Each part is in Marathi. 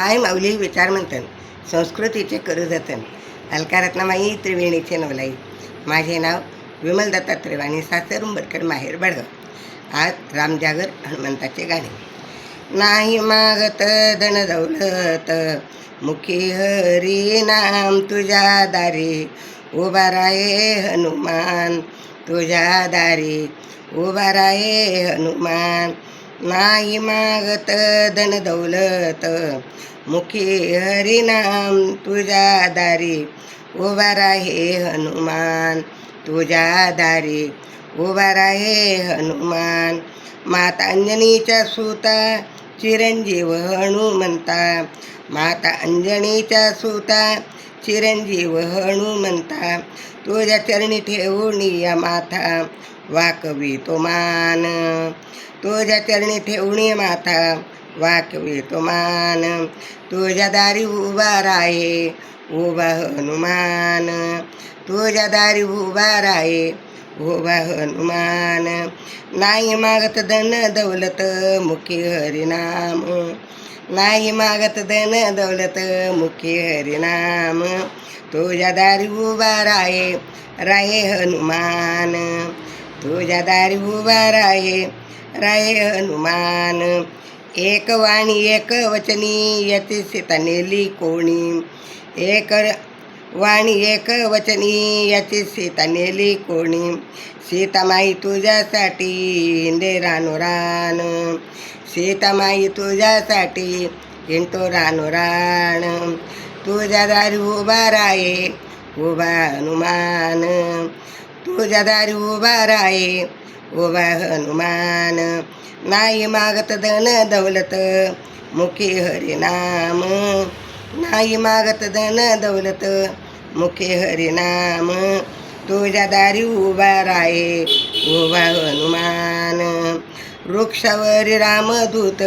माय माऊली विचार म्हणतन संस्कृतीचे करू जतन अलकारत्नामाई त्रिवेणीचे नवलाई. माझे नाव विमल दत्ता त्रिवाणी सासर उंबरकर माहेर बडगाव. आज रामजागर हनुमंताचे गाणे. नाही मागत धन दौलत मुखी हरी नाम तुझ्या दारी. उभा राये हनुमान तुझ्या दारी. उभा राये हनुमान नाही मागत धन दौलत. मुखी हरिनाम तुझ्या दारी उभा राहे हनुमान तुझ्या दारी. उभा राहे हनुमान माता अंजनीच्या सुता चिरंजीव हनुमंता माता अंजनीच्या सुता चिरंजीव हनुमंता तुझ्या चरणी ठेवून या माथा वाकवी तो मान. तुझ्या चरणी ठेवणी माथा वाकवी तो मान. तुझ्या दारी उभा राहे उभा हनुमान. तुझ्या दारी उभा राहे उभा हनुमान. नाही मागत धन दौलत मुखी हरिनाम. नाही मागत धन दौलत मुखी हरिनाम. तुझ्या दारी उभा राहे राहे हनुमान. तुझ्या दारी उभा राहे राय हनुमान. एक वाणी एक वचनी यती सीता नेली कोणी. एक वाणी एक वचनी याची सीता नेली कोणी. सीतामाई तुझ्यासाठी हिंदे रानो रान. सीतामाई तुझ्यासाठी हिंडतो रानो रान. तुझ्या दारी उभा राहे उभा हनुमान. तुझ्या दारी उभा राहे उभा हनुमान नाही मागत धन दौलत मुखी हरिनाम नाही मागत धन दौलत मुखे हरिनाम तुझ्या दारी उभा राहे उभा हनुमान। वृक्षावर रामदूत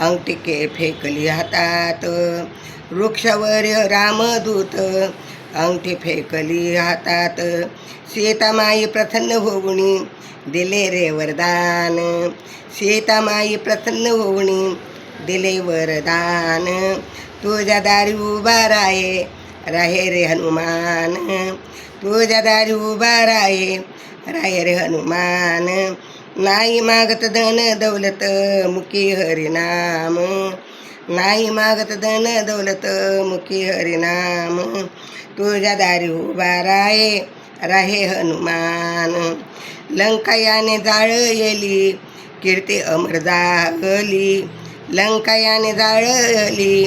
अंगटिके फेकली हातात। वृक्षावर रामदूत अंगठी फेकली हातात सीतामाई प्रसन्न होऊनी दिले रे वरदान सीतामाई प्रसन्न होवणी दिले वरदान तुझ्या दारी उभा राहे राहे रे हनुमान तुझ्या दारी उभा राहे राहे रे हनुमान नाही मागत धन दौलत मुकी हरिनाम नाही मागत धन दौलत मुखी हरिनाम तुझ्या दारी उभा राहे राहे हनुमान. लंका याने येली कीर्ती अमर जागली. लंका याने जाळली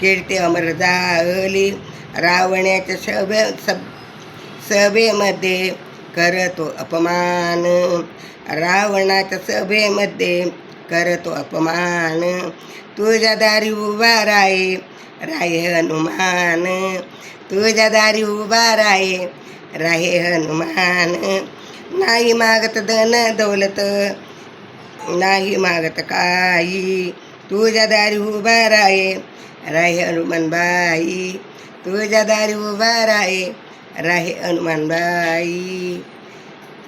कीर्ती अमर जाळली रावण्याच्या सभे सब सभेमध्ये करतो अपमान. रावणाच्या सभेमध्ये करतो अपमान। तुझ्या दारी उभा राहे राहे हनुमान। तुझ्या दारी उभा राहे राहे हनुमान। नाही मागत धन दौलत नाही मागत काही। तुझ्या दारी उभा राहे राहे हनुमानबाई तुझ्या दारी उभा राहे राहे हनुमानबाई